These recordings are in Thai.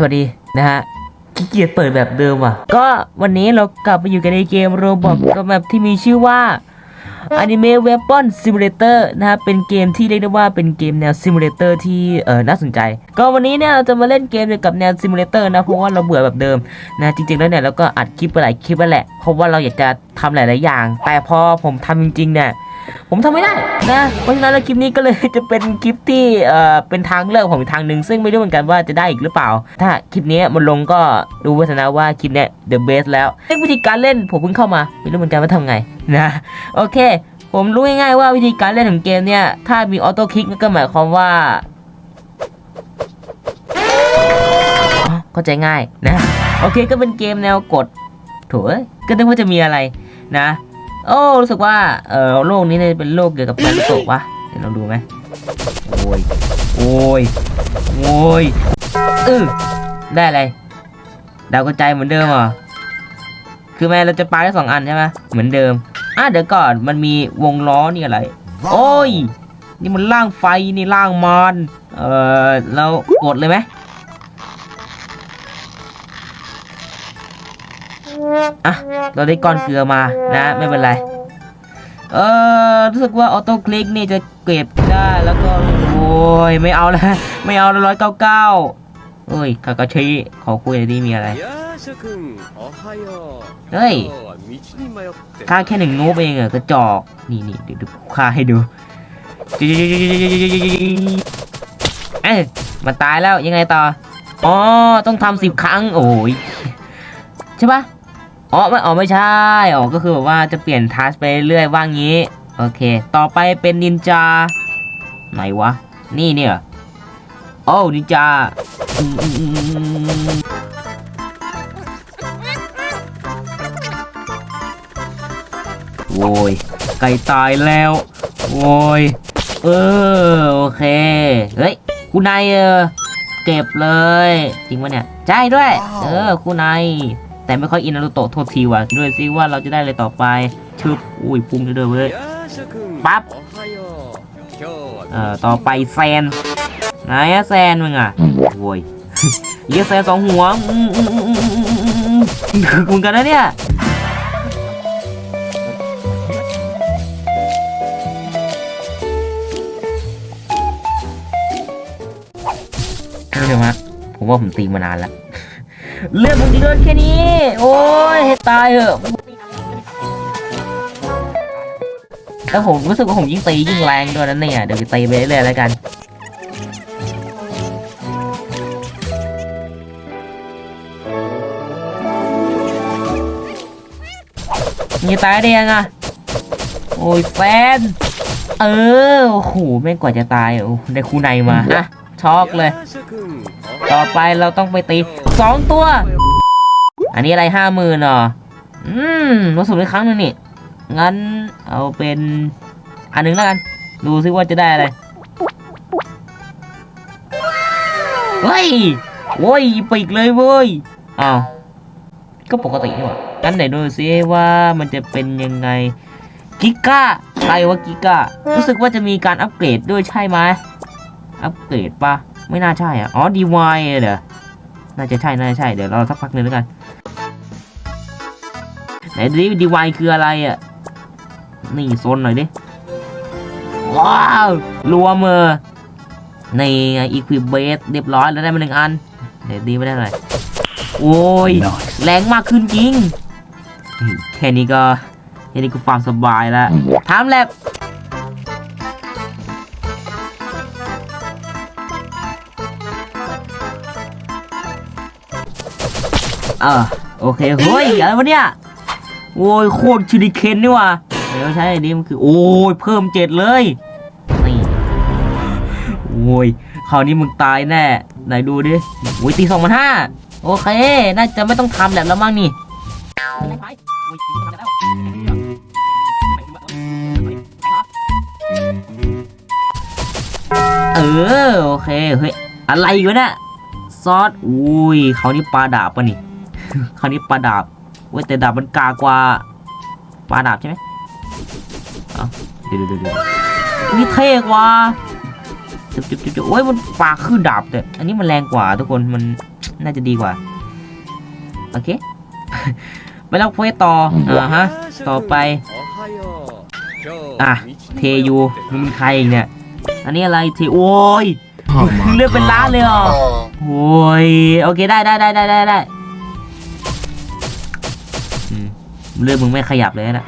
สวัสดีนะฮะขี้เกียจเปิดแบบเดิมว่ะ ก็วันนี้เรากลับมาอยู่กันในเกมโรบอทกับแบบที่มีชื่อว่า Anime Weapon Simulator นะฮะเป็นเกมที่เรียกได้ว่าเป็นเกมแนวซิมูเลเตอร์ที่เออน่าสนใจ ก็วันนี้เนี่ยเราจะมาเล่นเกมเกี่ยวกับแนวซิมูเลเตอร์นะเพราะว่าเราเบื่อแบบเดิมนะจริงๆแล้วเนี่ยเราก็อัดคลิปไปหลายคลิปแล้วแหละเพราะว่าเราอยากจะทำหลายๆอย่าง แต่พอผมทำจริงๆเนี่ย ผมทำไม่ได้นะเพราะฉะนั้นแล้วคลิปนี้ก็เลยจะเป็นคลิปที่เอ่อเป็นทางเลือกของอีกทางหนึ่งซึ่งไม่รู้เหมือนกันว่าจะได้อีกหรือเปล่า ถ้าคลิปนี้มันลงก็รู้ไว้เถอะนะว่าคลิปเนี้ย the best แล้วเรื่องวิธีการเล่นผมเพิ่งเข้ามาไม่รู้เหมือนกันว่าทำไงนะโอเค ผมรู้ง่ายๆว่าวิธีการเล่นของเกมเนี่ยถ้ามีออโต้คลิกก็หมายความว่าเข้าใจง่ายนะ โอเคก็เป็นเกมแนวกดถเอ้ยก็นึกว่าจะมีอะไรนะ โอ้รู้สึกว่าเออโลกนี้เนี่ยเป็นโลกเกี่ยวกับนารูโตะวะเดี๋ยวเราดูไหมโอ้ยโอ้ยโอ้ยเออได้อะไรดาวกระจายเหมือนเดิมเหรอคือแม่เราจะปาได้สองอันใช่ไหมเหมือนเดิมอะเดี๋ยวก่อนมันมีวงล้อนี่อะไร โอ้ย นี่มันล่างไฟนี่ล่างมอนเออเรากดเลยไหม อะ เราได้ก้อนเกลือมานะไม่เป็นไร เออรู้สึกว่าออโต้คลิกนี่จะเก็บได้แล้วก็ โอ้ยไม่เอาละไม่เอาร้อยเก้าเก้าเอ้ยคากาชิขอคุยดีมีอะไรเฮ้ยค่าแค่หนึ่งงบเองอะกระจอก นี่นี่เดี๋ยวดูค่าให้ดูเอ๊ะมันตายแล้วยังไงต่อ อ๋อ ต้องทำสิบครั้ง โอ้ย ใช่ปะ อ๋อไม่อ๋อไม่ใช่อ๋อก็คือแบบว่าจะเปลี่ยนทัสไปเรื่อยว่างี้ โอเค ต่อไปเป็นนินจา ไหนวะ นี่เนี่ยโอ้นินจาโว้ยไก่ตายแล้ว โว้ย เออ โอเค เฮ้ย คุณนายเออ เก็บเลย จริงปะเนี่ย ใช่ด้วย เออ คุณนาย แต่ไม่ค่อยอินนารูโตะโทษทีว่ะด้วยซิว่าเราจะได้อะไรต่อไปชึบอุ้ยพุ่งเด้อเว้ยปั๊บเอ่อต่อไปแซนไหนอะแซนมึงอะโว้ยเลี้ยแซนสองหัวคุงกันนะเนี่ยเดี๋ยวฮะผมว่าผมตีมานานแล้ว เลือดมึงเลือดแค่นี้ โอ้ยใหตายเถอะแล้วผมรู้สึกว่าผมยิ่งตียิ่งแรงด้วยนั้นเนี่ย เดี๋ยวไปตีไปเรื่อยๆแล้วกันมีตายได้ยังอะ โอ้ยแฟน เออโอ้โหแม่งกว่าจะตายโอ้ได้คู่ในมาฮะช็อกเลย ต่อไปเราต้องไปตี สองตัว อันนี้อะไรห้าหมื่นเหรออืมมาสุ่มอีกครั้งหนึงนี่ งั้นเอาเป็นอันหนึ่งแล้วกัน ดูซิว่าจะได้อะไร เฮ้ยโว้ยปีกเลยเว้ยอ้าวก็ปกตินี่หว่างั้นไหนดูซิว่ามันจะเป็นยังไง กิก้าใครว่ากิก้า รู้สึกว่าจะมีการอัปเกรดด้วยใช่ไหม อัปเกรดปะไม่น่าใช่อะ อ๋อดีวายเหรอ น่าจะใช่น่าจะใช่เดี๋ยวเราสักพักหนึ่งแล้วกันไหนดีดีวายคืออะไรอะนี่โซนหน่อยดิว้าวรวมเออในอีควิเบสเรียบร้อยแล้วได้มาหนึ่งอันเดี๋ยวดีไม่ได้อะไรโอ้ยแรงมากขึ้นจริงแค่นี้ก็แค่นี้ก็ความสบายแล้วทำแลบ เออโอเคเฮ้ยอะไรวะเนี่ยโอ้ยโคตรชิลิเคนนี่ว่ะเดี๋ยวใช้อันนี้มันคือโอ้ยเพิ่มเจ็ดเลยนี่โอ้ยคราวนี้มึงตายแน่ไหนดูดิโอ้ยตีสองพันห้าโอเค น่าจะไม่ต้องทำแบบแล้วมั้งนี่เออ โอเค เฮ้ย อะไรอยู่เนี่ยซอส อุ้ยเขานี่ปลาดาบปะนี่ คราวนี้ปลาดาบเว้ยแต่ดาบมันกากว่าปลาดาบใช่ไหมเอาเดี๋เดี๋ยเดี๋ยนี่เท่กว่าจุบจุบจุบจุบโอ้ยมันปลาคือดาบแต่อันนี้มันแรงกว่าทุกคนมันน่าจะดีกว่าโอเคไปแล้วเพิ่สต่ออ่าฮะต่อไปอะเทยูมันใครเนี่ยอันนี้อะไรเทโอ้ยเลือดเป็นล้านเลยเหรอโอ้ยโอเคได้ได้ได้ได้ได้ เลือดมึงไม่ขยับเลยนะ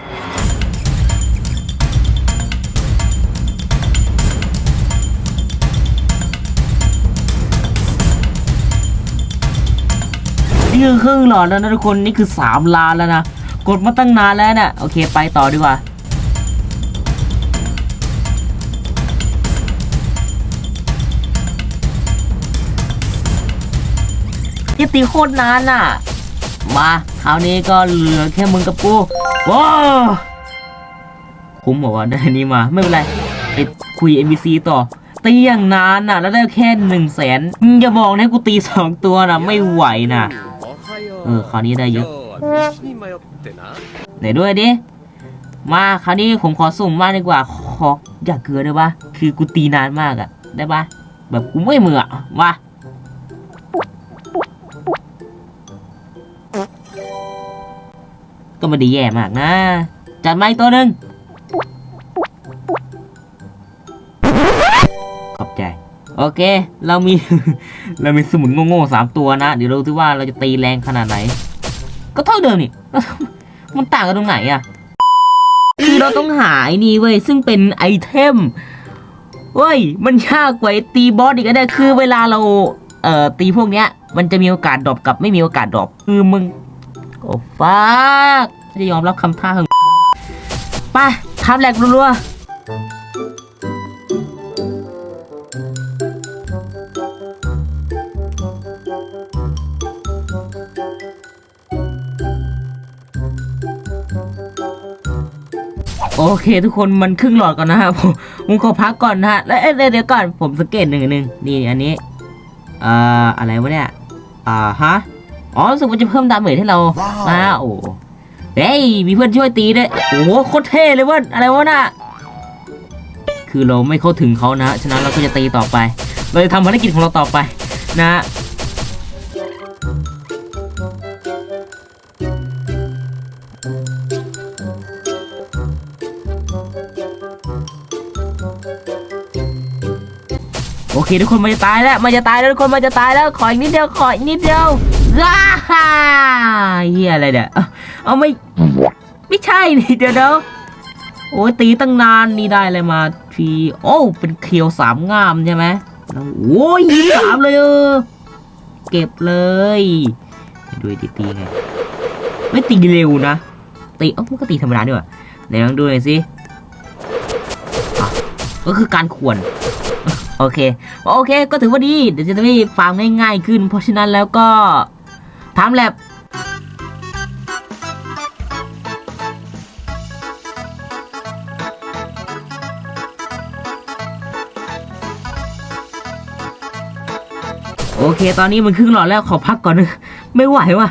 นี่คือครึ่งหลอดแล้วนะทุกคนนี่คือสามล้านแล้วนะ กดมาตั้งนานแล้วนะ่ะโอเคไปต่อดีกว่ายี่ตีโคตรนานน่ะ มา คราวนี้ก็เหลือแค่มึงกับกูว้าคุ้มบอกว่าได้นี้มาไม่เป็นไรไปคุย NPC ต่อตีอย่างนานน่ะ แล้วได้แค่หนึ่งแสนอย่าบอกนะกูตีสองตัวนะไม่ไหวนะเออคราวนี้ได้เยอะไหนด้วยดิมาคราวนี้ผมขอสุ่มมากดีกว่า ขออย่าเกลือได้ปะคือกูตีนานมากอะได้ปะแบบกูไม่เมื่อมา ก็ไม่ได้แย่มากนะ จัดมาอีกตัวหนึ่งขอบใจ โอเค เรามี เรามีสมุนโง่ๆสามตัวนะ เดี๋ยวเราดูว่าเราจะตีแรงขนาดไหน ก็เท่าเดิมนี่ มันต่างกันตรงไหนอะคือเราต้องหาไอ้นี่เว้ย ซึ่งเป็นไอเทมเว้ย มันยากกว่าตีบอสอีกนะเนี่คือเวลาเรา เอ่อ ตีพวกเนี้ย มันจะมีโอกาสดรอปกับไม่มีโอกาสดรอป คือมึง โอ้ฟ้าจะยอมรับคำท้าของไปทำแหลกรัวๆโอเคทุกคนมันครึ่งหลอดก่อนนะครับผมผมขอพักก่อนนะฮะแล้วเดี๋ยวก่อนผมสังเกตหนึ่งหนึ่งนี่อันนี้อ่ออะไรวะเนี่ยอ่าฮะ อ๋อรู้สึกว่าจะเพิ่มดาเมจให้เราว้าวมาโอ้เฮ้ยมีเพื่อนช่วยตีด้วยโอ้โหโคตรเท่เลยเว้ยอะไรวะน่ะคือเราไม่เข้าถึงเขานะฉะนั้นเราก็จะตีต่อไป เราจะทำภารกิจของเราต่อไป นะโอเคทุกคนมันจะตายแล้วมันจะตายแล้วทุกคนมันจะตายแล้วขออีกนิดเดียวขออีกนิดเดียว ว้าฮ่าเฮียอะไรเนี่ยเอาไม่ ไม่ใช่นี่เดี๋ยวเดี๋ยวโอ้ยตีตั้งนานนี่ได้อะไรมาทีโอ้เป็นเคียวสามงามใช่ไหมแล้วโอ้ยยิงสามเลยเออเก็บเลยดูดิตีตีไงไม่ตีเร็วนะตีเอ้ามันก็ตีธรรมดาด้วยว่ะไหนลองดูหน่อยสิก็คือการขวนโอเค โอเค ก็ถือว่าดี เดี๋ยวจะได้ฟาร์มง่ายๆขึ้น เพราะฉะนั้นแล้วก็ ถามแลบโอเค ตอนนี้มันครึ่งหลอดแล้วขอพักก่อนนึงไม่ไหวว่ะ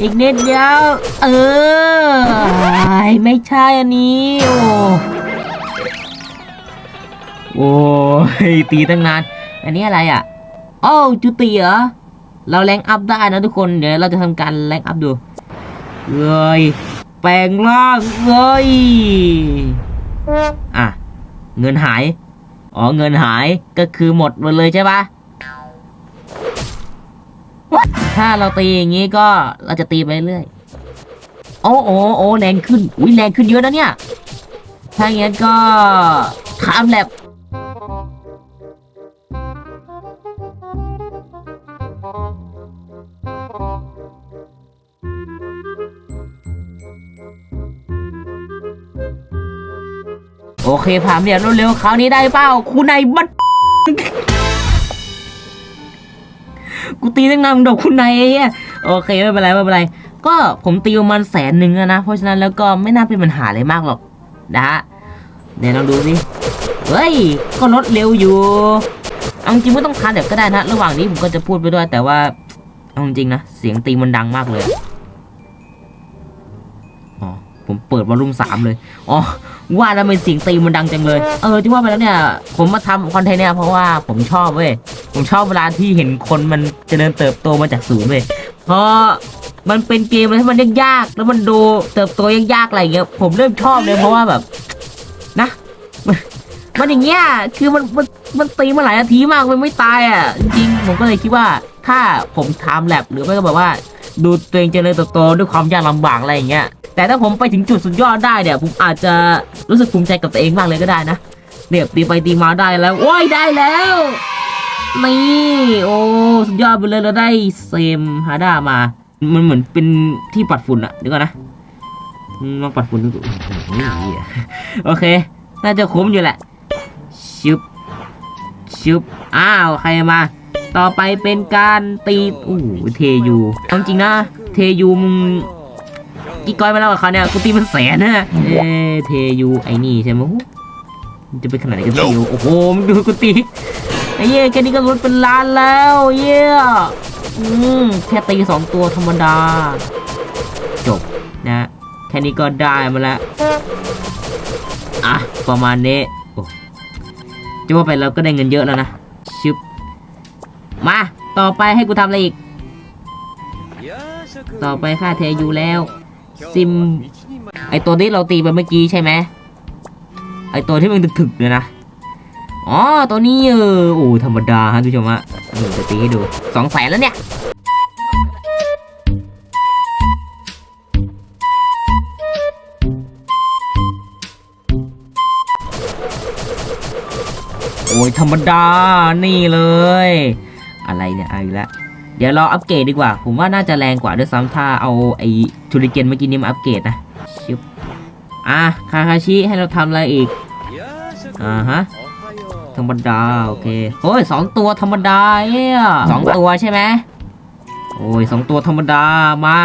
อีกนิดเดียว เออ ไม่ใช่อันนี้ โอ้โอ้ยตีตั้งนาน อันนี้อะไรอะโอ้าวจุติเหรอ เราแรงอัพได้นะทุกคน เดี๋ยวเราจะทำการแรงอัพดูเอ้ยแปลงร่างเอ้ยอะ เงินหาย อ๋อ เงินหายก็คือหมดหมดเลยใช่ปะ ถ้าเราตีอย่างนี้ก็เราจะตีไปเรื่อย โอ้โอ้โอ้แรงขึ้น อุ้ยแรงขึ้นเยอะนะเนี่ย ถ้าอย่างนั้นก็ทำแลบโอเคผ่านเดี๋ยวเร็วๆคราวนี้ได้เปล่าคุณนายบัด กูตีตั้งนานมึงดอกคุณนายไอ้เหี้ยโอเคไม่เป็นไรไม่เป็นไร ก็ผมตีประมาณแสนหนึ่งนะ เพราะฉะนั้นแล้วก็ไม่น่าเป็นปัญหาอะไรมากหรอกนะฮะเดี๋ยวลองดูสิเฮ้ย ก็ลดเร็วอยู่เอาจริงไม่ต้องทานแบบก็ได้นะ ระหว่างนี้ผมก็จะพูดไปด้วย แต่ว่าเอาจริงนะ เสียงตีมันดังมากเลย อ๋อ ผมเปิดวอลลุ่มสามเลย อ๋อ ว่าแล้วเป็นเสียงตีมันดังจังเลย เออที่ว่าไปแล้วเนี่ย ผมมาทำคอนเทนต์เนี่ยเพราะว่าผมชอบเว้ย ผมชอบเวลาที่เห็นคนมันเจริญเติบโตมาจากศูนย์เว้ย เพราะมันเป็นเกมอะไรที่มันยากๆแล้วมันดูเติบโตยากๆอะไรเงี้ย ผมเริ่มชอบเลยเพราะว่าแบบนะมันอย่างเงี้ย คือมันมันมันตีมาหลายนาทีมากมันไม่ตายอะ จริงผมก็เลยคิดว่าถ้าผมทำแลบหรือไม่ก็แบบว่า ดูตัวเองเจริญเติบโตด้วยความยากลำบากอะไรอย่างเงี้ยแต่ถ้าผมไปถึงจุดสุดยอดได้เนี่ยผมอาจจะรู้สึกภูมิใจกับตัวเองมากเลยก็ได้นะเดี๋ยวตีไปตีมาได้แล้วโอ้ยได้แล้วนี่โอ้สุดยอดไปเลยเราได้เซมฮาด้ามา มันเหมือนเป็นที่ปัดฝุ่นอะเดี๋ยวก่อนนะมลองปัดฝุ่นดูโอเค น่าจะคุ้มอยู่แหละชุบชุบอ้าวใครมา ต่อไปเป็นการตีโอ้โหเทยูเอาจริงนะ เทยูมึงกี่ก้อยมาแล้วกับเขาเนี่ยกูตีมันแสนนะเอเทยูไอ้นี่ใช่ไหมโอ้โหมันจะเป็นขนาดไหนกันเทยูโอ้โหมึงดูกูตีไอ้เหี้ยแค่นี้ก็ลดเป็นล้านแล้วเหี้ยอืมแค่ตีสองตัวธรรมดา จบนะ แค่นี้ก็ได้มาแล้วอะประมาณนี้โอ้จะว่าไปเราก็ได้เงินเยอะแล้วนะชึบมา ต่อไปให้กูทำอะไรอีก ต่อไปค่าเทยูแล้ว ซิม ไอตัวที่เราตีไปเมื่อกี้ใช่ไหมไอตัวที่มันถึกๆเลยนะ อ๋อ ตัวนี้เออโอ้ธรรมดาฮะทุกชมฮะนี่จะตีให้ดูสองแสนแล้วเนี่ยโอ้ยธรรมดา นี่เลย อะไรเนี่ยเอาอีกแล้วเดี๋ยวเราอัปเกรดดีกว่า ผมว่าน่าจะแรงกว่าด้วยซ้ำถ้าเอาไอ้ทูริเกนเมื่อกี้นี้มาอัปเกรดนะชิบอะคาคาชิให้เราทำอะไรอีกอ่าฮะธรรมดาโอเคโอ้ยสองตัวธรรมดาเนี่ยสองตัวใช่ไหมโอ้ยสองตัวธรรมดามา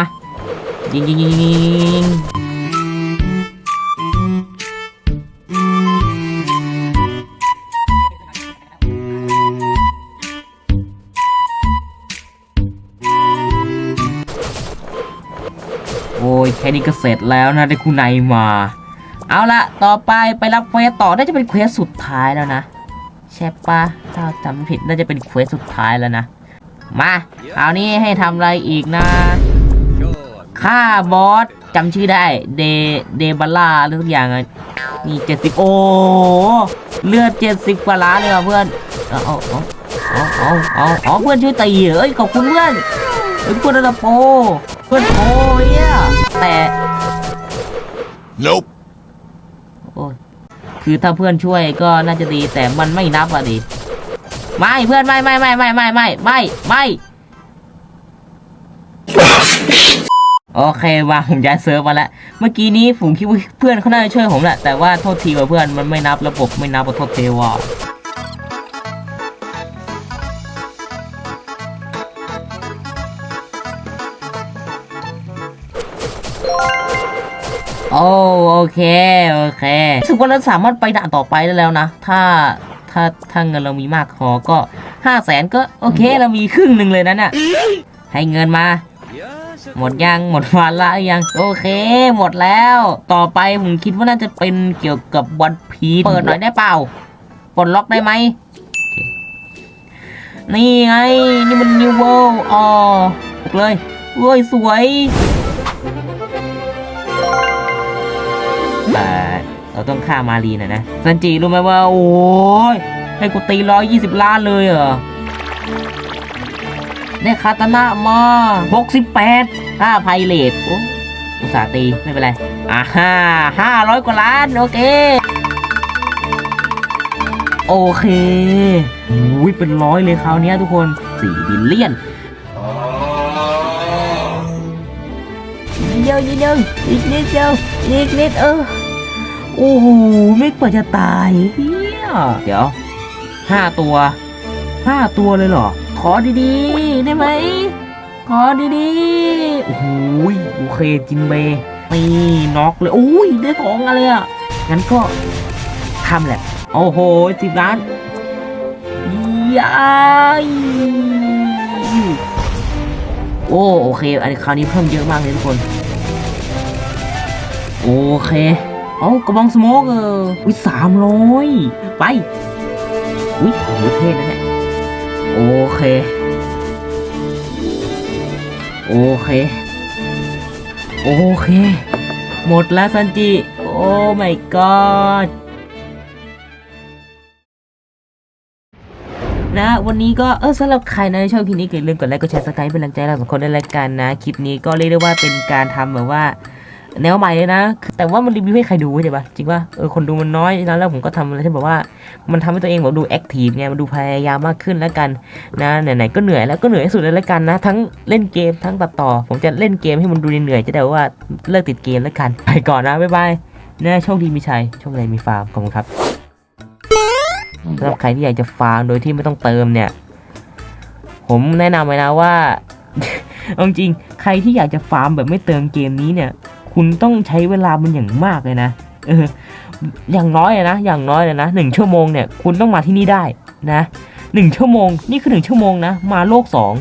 ยิงยิงยิงยิง นี้ก็เสร็จแล้วนะได้คุณนายมา เอาละต่อไปไปรับเควสต่อน่าจะเป็นเควสสุดท้ายแล้วนะใช่ปะถ้าจำไม่ผิดน่าจะเป็นเควสสุดท้ายแล้วนะ มาครานี้ให้ทำอะไรอีกนะฆ่าบอสจำชื่อได้เดเดบาร่าหรือทุกอย่างนี่เจ็ดสิบโอ้เลือดเจ็ดสิบกว่าล้านเลยว่ะเพื่อนเอาเอาเอาเอาเอาเอาเพื่อนช่วยตีเอ้ยขอบคุณเพื่อนเพื่อนระดับโปเพื่อนโปเนี่ย แต่ Nope. โอ้ยคือถ้าเพื่อนช่วยก็น่าจะดีแต่มันไม่นับอะดิไม่เพื่อนไม่ไม่ไม่ไม่ไม่ไม่ไม่ไม่โอเคว่าผมย้ายเซิร์ฟมาแล้วเมื่อกี้นี้ผมคิดว่าเพื่อนเขาน่าจะช่วยผมแหละแต่ว่าโทษทีว่าเพื่อนมันไม่นับระบบไม่นับขอโทษเทว่า โอ้โอเคโอเครู้สึกว่าเราสามารถไปด่านต่อไปได้แล้วนะ ถ้าถ้าถ้าเงินเรามีมากพอก็ห้าแสนก็โอเคเรามีครึ่งหนึ่งเลยนะเนี่ยให้เงินมาหมดยังหมดวาระหรือยังโอเคหมดแล้ว ต่อไปผมคิดว่าน่าจะเป็นเกี่ยวกับวันพีเปิดหน่อยได้เปล่าปลดล็อกได้ไหมนี่ไง นี่มันนิวเวิลอ๋อบอกเลยเว้ยสวย แต่เราต้องฆ่ามารีน่อยนะซันจิรู้ไหมว่า โอ้ยให้กูตีร้อยยี่สิบล้านเลยเหรอได้คาตานะมา68ค่าไพเรตโอ้อุตสาตี ไม่เป็นไร อ่าฮ่าห้าร้อยกว่าล้าน โอเค โอเคอุ้ยเป็นร้อยเลยคราวนี้ทุกคนสี่บิลเลียนเดียวนิดเดียวอีกนิดเดียวอีกนิดเออ โอ้โห ไม่กว่าจะตายเฮียเดี๋ยวห้าตัวห้าตัวเลยเหรอ ขอดีๆ ได้ไหม ขอดีๆ โอ้โหโอเคจินเบย์นี่น็อกเลยโอ้ยได้สองอะไรอะ งั้นก็ทำแหละ โอ้โหสิบล้านยายโอ้โอเค อันนี้คราวนี้เพิ่มเยอะมากเลยทุกคนโโอเค เอากระบองสโมกเอออุ้ยสามร้อยไปอุ้ยโหเท่นะเนี่ยโอเค โอเค โอเค หมดแล้วซันจิ โอ้ my god นะวันนี้ก็เออสำหรับใครนะที่ชอบคลิปนี้ก็อย่าลืมกดไลค์กดแชร์สไครป์เป็นกำลังใจให้เราสองคนด้วยกันนะ คลิปนี้ก็เรียกได้ว่าเป็นการทำแบบว่า แนวใหม่เลยนะ แต่ว่ามันรีวิวให้ใครดูใช่ปะจริงปะเออคนดูมันน้อยนะแล้วผมก็ทำอะไรที่แบบว่า มันทำให้ตัวเองแบบดูแอคทีฟไงมันดูพยายามมากขึ้นแล้วกันนะไหนๆก็เหนื่อยแล้วก็เหนื่อยที่สุดเลยแล้วกันนะ ทั้งเล่นเกมทั้งตัดต่อ ผมจะเล่นเกมให้มันดูเหนื่อยจะได้ว่าเลิกติดเกมแล้วกันไปก่อนนะบ๊ายบายนะโชคดีมีชัยโชคดีมีฟาร์มขอบคุณครับสำหรับใครที่อยากจะฟาร์มโดยที่ไม่ต้องเติมเนี่ย ผมแนะนำไว้นะว่าเอาจริงใครที่อยากจะฟาร์มแบบไม่เติมเกมนี้เนี่ย คุณต้องใช้เวลามันอย่างมากเลยนะเอออย่างน้อยเลยนะ อย่างน้อยเลยนะหนึ่งชั่วโมงเนี่ยคุณต้องมาที่นี่ได้นะหนึ่งชั่วโมง นี่คือหนึ่งชั่วโมงนะ มาโลกสอง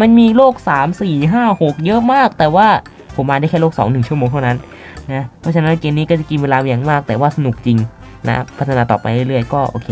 มันมีโลกสามสี่ห้าหกเยอะมาก แต่ว่าผมมาได้แค่โลกสองหนึ่งชั่วโมงเท่านั้นนะเพราะฉะนั้นเกมนี้ก็จะกินเวลาอย่างมาก แต่ว่าสนุกจริงนะพัฒนาต่อไปเรื่อยๆก็โอเค